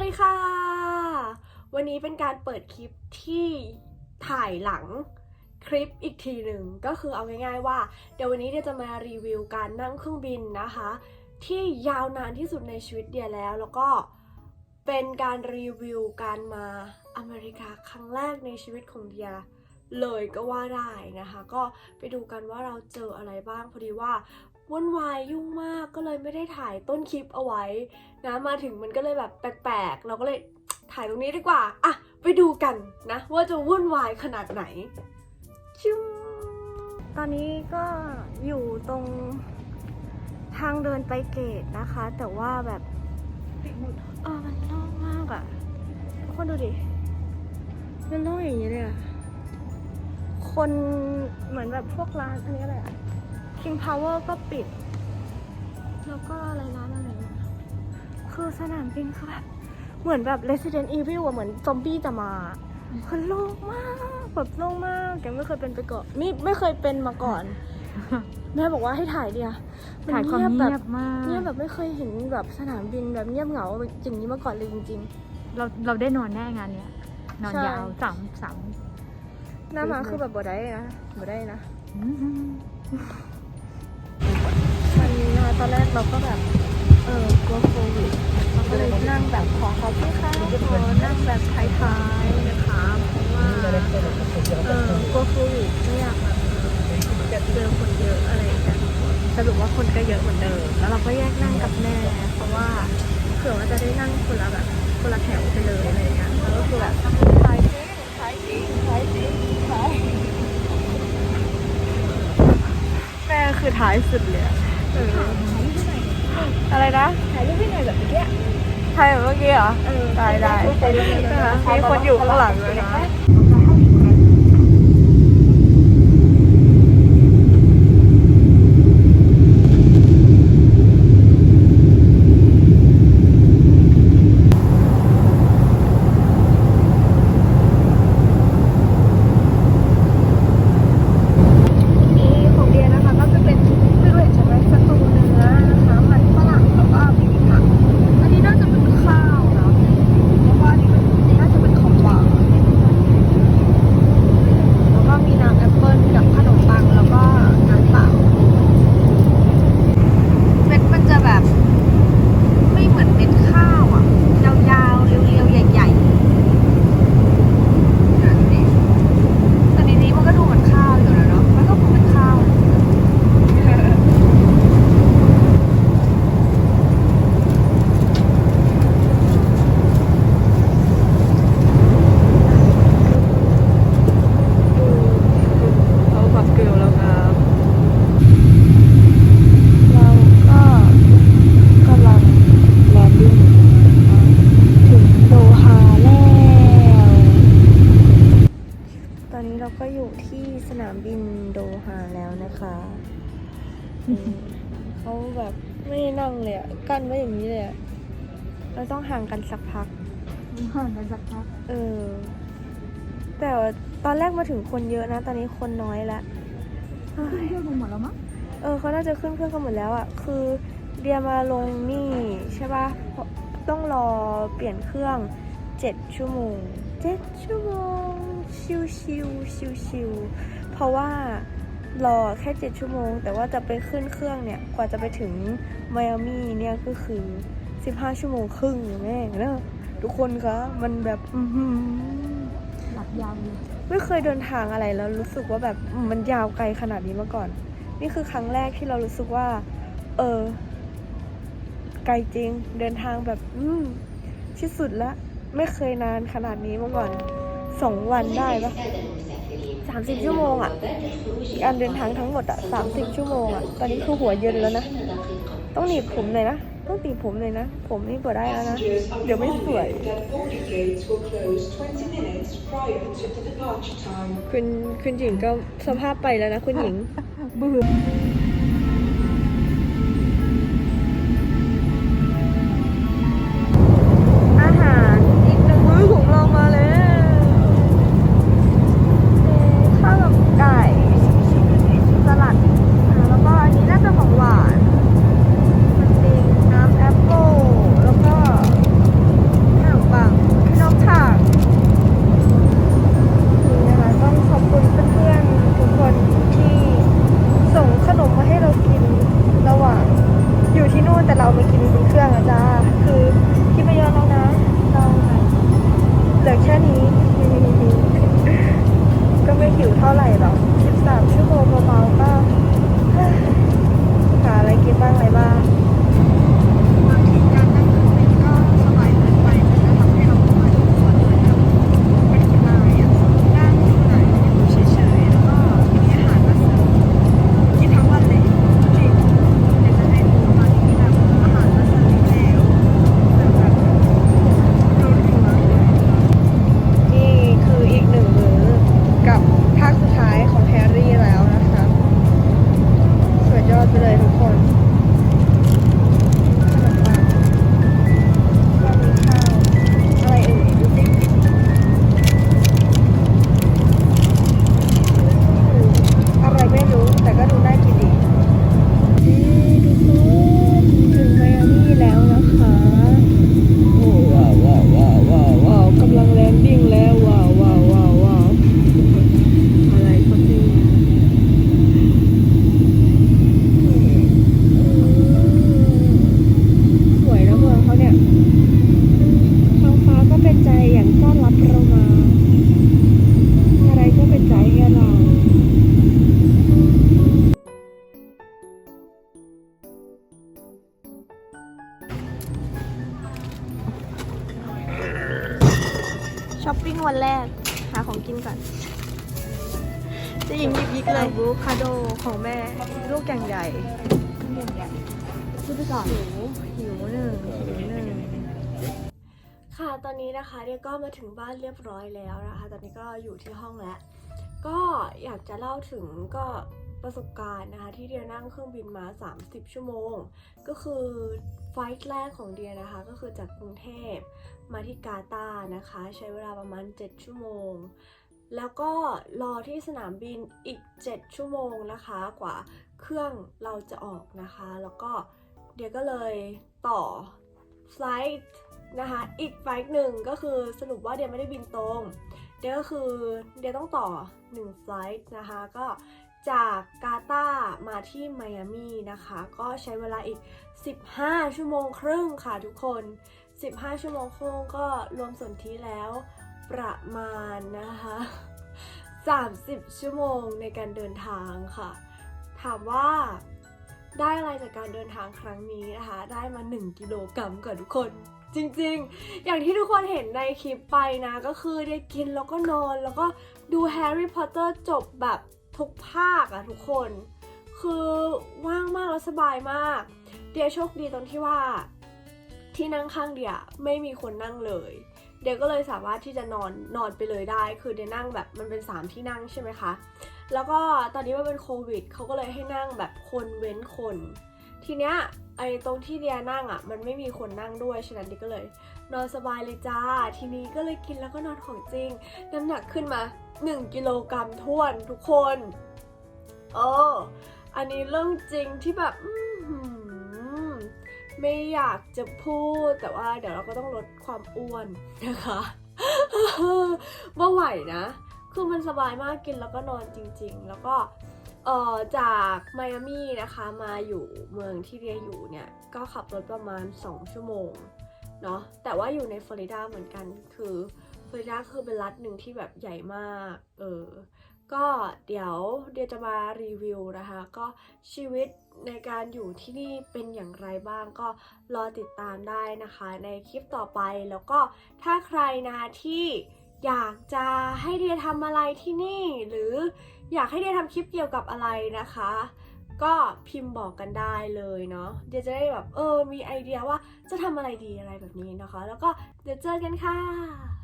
วัสดีค่ะ วันนี้เป็นการเปิดคลิปที่ถ่ายหลังคลิปอีกทีหนึ่งก็คือเอาง่ายๆว่า เดี๋ยววันนี้เดียจะมารีวิวการนั่งเครื่องบินนะคะ ที่ยาวนานที่สุดในชีวิตเดียแล้ว แล้วก็เป็นการรีวิวการมาอเมริกาครั้งแรกในชีวิตของเดียเลยก็ว่าได้นะคะ ก็ไปดูกันว่าเราเจออะไรบ้างพอดีว่า วุ่นวายยุ่งมากก็เลยไม่ได้ถ่ายต้นคลิปเอาไว้นะมาถึงมันก็เลยแบบแปลกๆ เราก็เลยถ่ายตรงนี้ดีกว่าอะไปดูกันนะ ว่าจะวุ่นวายขนาดไหนชิวตอนนี้ก็อยู่ตรงทางเดินไปเกตนะคะ แต่ว่าแบบเออมันโล่งมากอะทุกคนดูดิมันโล่งอย่างนี้เลยอะคนเหมือนแบบพวกร้านอันนี้อะไรอะ King Power ก็ปิด แล้วก็อะไรร้านอะไรนะคือสนามบินคือแบบเหมือนแบบ Resident Evil อะเหมือนซอมบี้จะมาคือโล่งมากแบบโล่งมากแกไม่เคยเป็นไปก่อนนี่ไม่เคยเป็นมาก่อน แม่บอกว่าให้ถ่ายเดียถ่ายความแบเงีบยบมาก เงียบแบบไม่เคยเห็นแบบสนามบินแบบเงียบเหงาอย่างนี้มาก่อนเลยจริง เราเราได้นอนแน่งานเนี้ยนอนใช่ ยาวสามสาม ๆหน้ามาคือแบบบ่ได้นะบ่ได้นะี้นะคะตอนแรกเราก็แบบ เออกลัวโควิดเราก็เลยนั่งแบบขอเขาพี่คะขอนั่งแบบท้ายๆนะคะเพราะว่าเออกลัวโควิดไม่อยากแบบเจอคนเยอะอะไรอย่างเงี้ยสรุปว่าคนก็เยอะเหมือนเดิมแล้วเราก็แยกนั่งกับแม่เพราะว่าเผื่อว่าจะได้นั่งคนละแบบคนละแถวไปเลยอะไรอย่างเงี้ยแล้วก็คือแบบท้ายจริงท้ายจริงท้ายจริงท้ายแม่คือท้ายสุดเลย อะเอออะไรนะถ่ายรูปพี่หน่อยแบบเมื่อกี้ถ่ายแบบเมื่อกี้เหรอเออได้ได้นะคะมีคนอยู่ข้างหลังเลยนะ นี่ของเดียนะคะก็จะเป็นไม่รู้เห็นใช่ไหมสตูเนื้อนะคะมันฝรั่งแล้วก็มีผักอันนี้น่าจะเป็นข้าวเนาะแล้วก็อันนี้เป็นน่าจะเป็นของหวานแล้วก็มีน้ำแอปเปิ้ลกับขนมปังแล้วก็น้ำเปล่าเม็ดมันจะแบบ ไม่เหมือนเม็ดข้าวอะยาวๆเรียวๆใหญ่ๆอะดูดิแต่ในนี้มันก็ดูเหมือนข้าวอยู่แล้วเนาะมันก็คงเป็นข้าว เขาปักเกลียวแล้วครับ เราก็กำลังแลนดิ้งถึงโดฮาแล้ว ตอนนี้เราก็อยู่ที่สนามบินโดฮาแล้วนะคะอืมเขาแบบไม่ได้นั่งเลย อะกั้นไว้อย่างนี้เลยอะเราต้องห่างกันสักพัก ห่างกันสักพักเออ แต่ว่าตอนแรกมาถึงคนเยอะนะ ตอนนี้คนน้อยละเฮ้ยเที่ยวกันหมดแล้วมั้งเออเขาน่าจะขึ้นเครื่องกันหมดแล้วอะ่ะคือเดียมาลงนี่ใช่ปะเพราะต้องรอเปลี่ยนเครื่องเจ็ดชั่วโมงเจ็ดชั่วโมงชิวชิวชิวชิวๆเพราะว่า รอแค่เจ็ดชั่วโมง แต่ว่าจะไปขึ้นเครื่องเนี่ย กว่าจะไปถึงไมอามี่เนี่ยก็คือสิบห้าชั่วโมงครึ่งแม่เนอะทุกคนคะมันแบบอืหลับยาวไม่เคยเดินทางอะไรแล้วรู้สึกว่าแบบมมันยาวไกลขนาดนี้มาก่อน นี่คือครั้งแรกที่เรารู้สึกว่า เออ ไกลจริง เดินทางแบบ อืมที่สุดละ ไม่เคยนานขนาดนี้มาก่อนสองวันได้ปะ สามสิบชั่วโมงอะการเดินทางทั้งหมดอะสามสิบชั่วโมงอะตอนนี้คือหัวเย็นแล้วนะ ต้องหนีบผมเลยนะ ต้องตีผมเลยนะ ผมนี่ปวดได้แล้วนะ เดี๋ยวไม่สวย คุณคุณหญิงก็สภาพไปแล้วนะคุณหญิงเบื่อ จะหญิงหยิบยิกเลยบูคาโดของแม่ ลูกอย่างใหญ่เรียนใหญ่พูดไปก่อนหิวหิวหนึ่งหิวหนึ่งค่ะตอนนี้นะคะเดียก็มาถึงบ้านเรียบร้อยแล้วนะคะ ตอนนี้ก็อยู่ที่ห้องแล้ว ก็อยากจะเล่าถึงก็ประสบการณ์นะคะที่เดียนั่งเครื่องบินมา 30 ชั่วโมง ก็คือไฟล์แรกของเดียนะคะ ก็คือจากกรุงเทพมาที่กาตาร์นะคะ ใช้เวลาประมาณ 7 ชั่วโมง แล้วก็รอที่สนามบินอีก 7 ชั่วโมงนะคะ กว่าเครื่องเราจะออกนะคะ แล้วก็เดียก็เลยต่อไฟล์นะคะอีกไฟล์หนึ่งก็คือสรุปว่าเดียไม่ได้บินตรง เดียก็คือเดียต้องต่อ1ไฟล์นะคะก็จากกาตาร์มาที่ไมอามีนะคะ ก็ใช้เวลาอีก 15 ชั่วโมงครึ่งค่ะทุกคน 15 ชั่วโมงครึ่งก็รวมส่วนที่แล้ว ประมาณนะคะ30 ชั่วโมงในการเดินทางค่ะ ถามว่าได้อะไรจากการเดินทางครั้งนี้นะคะ ได้มา 1 กิโลกรัมก่อนทุกคน จริงๆ อย่างที่ทุกคนเห็นในคลิปไปนะ ก็คือได้กินแล้วก็นอน แล้วก็ดูแฮร์รี่พอตเตอร์จบแบบทุกภาคอะทุกคน คือว่างมากแล้วสบายมาก เดียโชคดีตรงที่ว่า ที่นั่งข้างเดียไม่มีคนนั่งเลย เดียก็เลยสามารถที่จะนอนนอนไปเลยได้ คือเดียนั่งแบบมันเป็น 3 ที่นั่งใช่ไหมคะ แล้วก็ตอนนี้มันเป็นโควิดเขาก็เลยให้นั่งแบบคนเว้นคน ทีเนี้ยไอ้ตรงที่เดียนั่งอะมันไม่มีคนนั่งด้วย ฉะนั้นเดียก็เลย นอนสบายเลยจ้า ทีนี้ก็เลยกินแล้วก็นอนของจริง น้ำหนักขึ้นมา 1 กิโลกรัมท้วนทุกคนเอออันนี้เรื่องจริงที่แบบ ไม่อยากจะพูดแต่ว่าเดี๋ยวเราก็ต้องลดความอ้วนนะคะว่าไหวนะ คือมันสบายมากกินแล้วก็นอนจริง ๆ แล้วก็เอ่อจากไมอามี่นะคะมาอยู่เมืองที่เรียอยู่เนี่ยก็ขับรถประมาณ 2 ชั่วโมงเนาะแต่ว่าอยู่ในฟลอริดาเหมือนกันคือฟลอริดาคือเป็นรัฐหนึ่งที่แบบใหญ่มากเออก็เดี๋ยวเดี๋ยวจะมารีวิวนะคะ ก็ชีวิต ในการอยู่ที่นี่เป็นอย่างไรบ้างก็รอติดตามได้นะคะ ในคลิปต่อไปแล้วก็ถ้าใครนะที่อยากจะให้เดียทำอะไรที่นี่ หรืออยากให้เดียทำคลิปเกี่ยวกับอะไรนะคะ ก็พิมพ์บอกกันได้เลยเนาะเดี๋ยวจะได้แบบเออมีไอเดียว่าจะทำอะไรดีอะไรแบบนี้นะคะ แล้วก็เดี๋ยวเจอกันค่ะ